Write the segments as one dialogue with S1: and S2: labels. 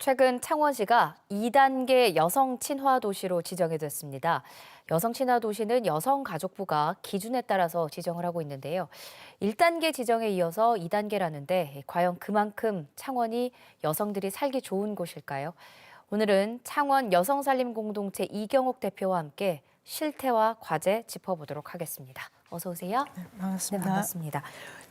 S1: 최근 창원시가 2단계 여성 친화 도시로 지정이 됐습니다. 여성 친화 도시는 여성가족부가 기준에 따라서 지정을 하고 있는데요. 1단계 지정에 이어서 2단계라는데 과연 그만큼 창원이 여성들이 살기 좋은 곳일까요? 오늘은 창원 여성살림공동체 이경옥 대표와 함께 실태와 과제 짚어보도록 하겠습니다. 어서 오세요. 네,
S2: 반갑습니다.
S1: 반갑습니다.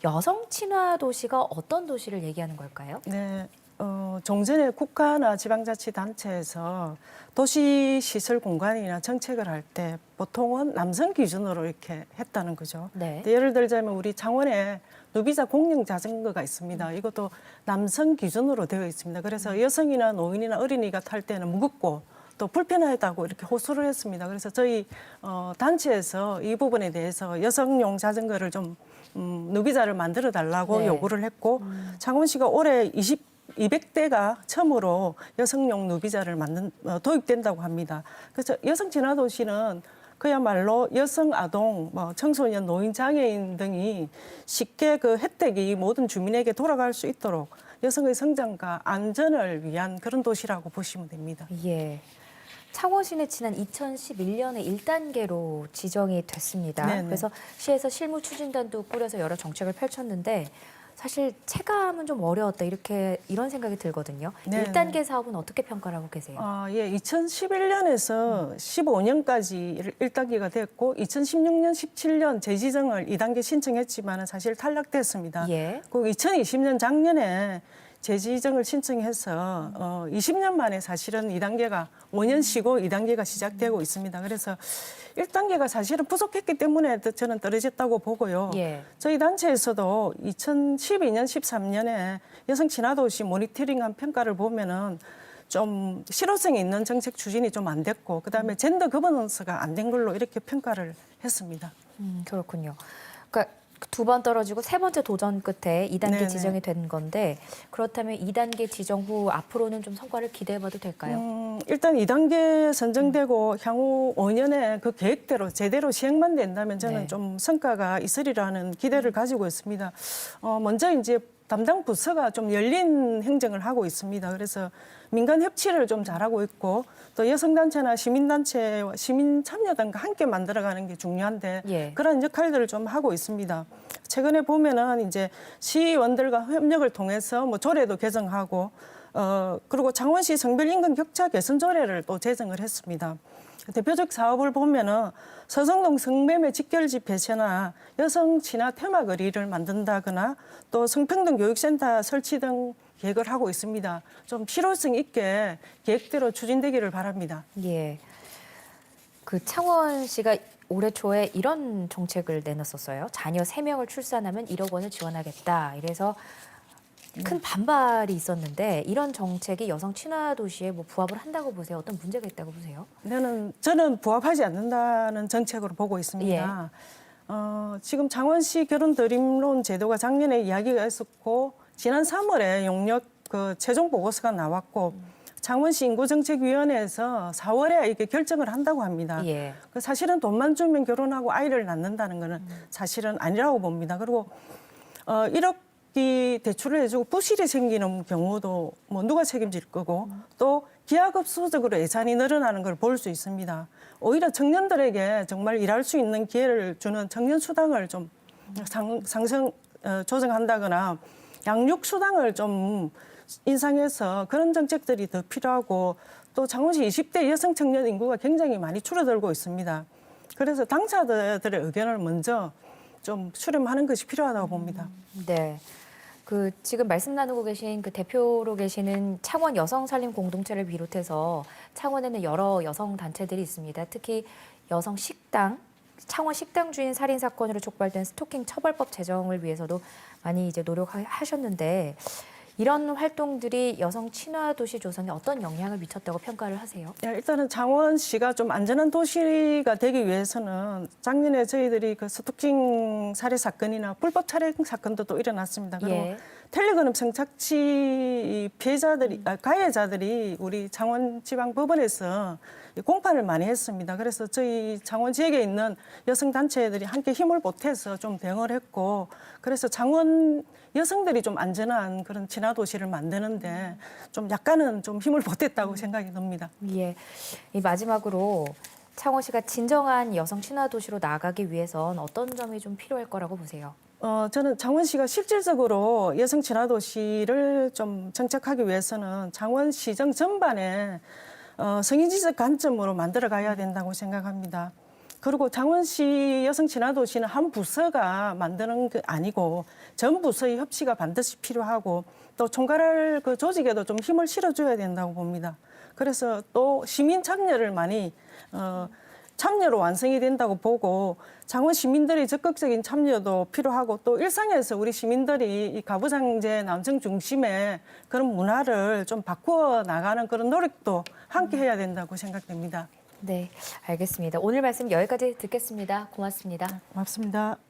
S1: 여성 친화 도시가 어떤 도시를 얘기하는 걸까요?
S2: 네, 어, 종전에 국가나 지방자치단체에서 도시 시설 공간이나 정책을 할 때 보통은 남성 기준으로 이렇게 했다는 거죠.
S1: 네.
S2: 예를 들자면 우리 창원에 누비자 공영 자전거가 있습니다. 이것도 남성 기준으로 되어 있습니다. 그래서 여성이나 노인이나 어린이가 탈 때는 무겁고 또 불편하다고 이렇게 호소를 했습니다. 그래서 저희 어, 단체에서 이 부분에 대해서 여성용 자전거를 좀 음, 누비자를 만들어 달라고
S1: 네.
S2: 요구를 했고 창원시가 올해 20 200대가 처음으로 여성용 누비자를 만든 어, 도입된다고 합니다. 그래서 여성 진화 도시는 그야말로 여성, 아동, 뭐 청소년, 노인, 장애인 등이 쉽게 그 혜택이 모든 주민에게 돌아갈 수 있도록 여성의 성장과 안전을 위한 그런 도시라고 보시면 됩니다.
S1: 예. 창원시는 지난 2011년에 1단계로 지정이 됐습니다.
S2: 네네.
S1: 그래서 시에서 실무 추진단도 꾸려서 여러 정책을 펼쳤는데 사실 체감은 좀 어려웠다 이렇게 이런 생각이 들거든요.
S2: 네네.
S1: 1단계 사업은 어떻게 평가를 하고 계세요?
S2: 아, 예. 2011년에서 15년까지 1단계가 됐고 2016년, 17년 재지정을 2단계 신청했지만 사실 탈락됐습니다.
S1: 예.
S2: 그 2020년 작년에 재지정을 신청해서 어, 20년 만에 사실은 2단계가 5년 쉬고 2단계가 시작되고 있습니다. 그래서 1단계가 사실은 부족했기 때문에 저는 떨어졌다고 보고요.
S1: 예.
S2: 저희 단체에서도 2012년, 13년에 여성 친화도시 모니터링한 평가를 보면은 좀 실효성이 있는 정책 추진이 좀 안 됐고 그다음에 젠더 거버넌스가 안 된 걸로 이렇게 평가를 했습니다.
S1: 음, 그렇군요. 그러니까 두 번 떨어지고 세 번째 도전 끝에 2단계
S2: 네네.
S1: 지정이 된 건데 그렇다면 2단계 지정 후 앞으로는 좀 성과를 기대해봐도 될까요?
S2: 음, 일단 2단계 선정되고 향후 5년에 그 계획대로 제대로 시행만 된다면 저는
S1: 네.
S2: 좀 성과가 있으리라는 기대를 가지고 있습니다. 어, 먼저 이제 담당 부서가 좀 열린 행정을 하고 있습니다. 그래서 민간 협치를 좀 잘하고 있고 또 여성단체나 시민단체와 시민 참여단과 함께 만들어가는 게 중요한데
S1: 예.
S2: 그런 역할들을 좀 하고 있습니다. 최근에 보면은 이제 시의원들과 협력을 통해서 뭐 조례도 개정하고 어 그리고 창원시 성별 임금 격차 개선 조례를 또 제정을 했습니다. 대표적 사업을 보면은 서성동 성매매 직결지 폐쇄나 여성 친화 테마 거리를 만든다거나 또 성평등 교육센터 설치 등 계획을 하고 있습니다. 좀 실효성 있게 계획대로 추진되기를 바랍니다.
S1: 예. 그 창원시가 올해 초에 이런 정책을 내놨었어요. 자녀 세명을 출산하면 1억 원을 지원하겠다. 이래서 큰 반발이 있었는데 이런 정책이 여성 친화 도시에 뭐 부합을 한다고 보세요? 어떤 문제가 있다고 보세요?
S2: 저는 저는 부합하지 않는다는 정책으로 보고 있습니다. 어, 지금 창원시 결혼 드림론 제도가 작년에 이야기가 있었고 지난 3월에 용역 그 최종 보고서가 나왔고 창원시 인구정책위원회에서 4월에 이게 결정을 한다고 합니다.
S1: 예.
S2: 그 사실은 돈만 주면 결혼하고 아이를 낳는다는 거는 사실은 아니라고 봅니다. 그리고 어 1억 이 대출을 해주고 부실이 생기는 경우도 뭐 누가 책임질 거고 또 기하급수적으로 예산이 늘어나는 걸 볼 수 있습니다. 오히려 청년들에게 정말 일할 수 있는 기회를 주는 청년 수당을 좀 상, 상승 어, 조정한다거나 양육 수당을 좀 인상해서 그런 정책들이 더 필요하고 또 창원시 20대 여성 청년 인구가 굉장히 많이 줄어들고 있습니다. 그래서 당사자들의 의견을 먼저 좀 수렴하는 것이 필요하다고 봅니다.
S1: 네. 그 지금 말씀 나누고 계신 그 대표로 계시는 창원 여성 살림 공동체를 비롯해서 창원에는 여러 여성 단체들이 있습니다. 특히 여성 식당 창원 식당 주인 살인 사건으로 촉발된 스토킹 처벌법 제정을 위해서도 많이 이제 노력하셨는데 이런 활동들이 여성 친화 도시 조성에 어떤 영향을 미쳤다고 평가를 하세요?
S2: 야, 일단은 창원시가 좀 안전한 도시가 되기 위해서는 작년에 저희들이 그 스토킹 살해 사건이나 불법 촬영 사건도 또 일어났습니다. 그리고
S1: 예.
S2: 텔레그램 성착취 피해자들이 아, 가해자들이 우리 창원지방법원에서 공판을 많이 했습니다. 그래서 저희 창원 지역에 있는 여성 단체들이 함께 힘을 보태서 좀 대응을 했고 그래서 창원 여성들이 좀 안전한 그런 친화 도시를 만드는데 좀 약간은 좀 힘을 보탰다고 생각이 듭니다.
S1: 예. 이 마지막으로 창원시가 진정한 여성 친화 도시로 나아가기 위해선 어떤 점이 좀 필요할 거라고 보세요?
S2: 어, 저는 창원시가 실질적으로 여성 친화 도시를 좀 정착하기 위해서는 창원시정 전반에 어, 성인지적 관점으로 만들어 가야 된다고 생각합니다. 그리고 창원시 여성 친화 도시는 한 부서가 만드는 게 아니고 전 부서의 협치가 반드시 필요하고 또 총괄할 그 조직에도 좀 힘을 실어줘야 된다고 봅니다. 그래서 또 시민 참여를 많이 어, 참여로 완성이 된다고 보고 창원 시민들의 적극적인 참여도 필요하고 또 일상에서 우리 시민들이 이 가부장제 남성 중심의 그런 문화를 좀 바꾸어 나가는 그런 노력도 함께 해야 된다고 생각됩니다.
S1: 네, 알겠습니다. 오늘 말씀 여기까지 듣겠습니다. 고맙습니다.
S2: 고맙습니다.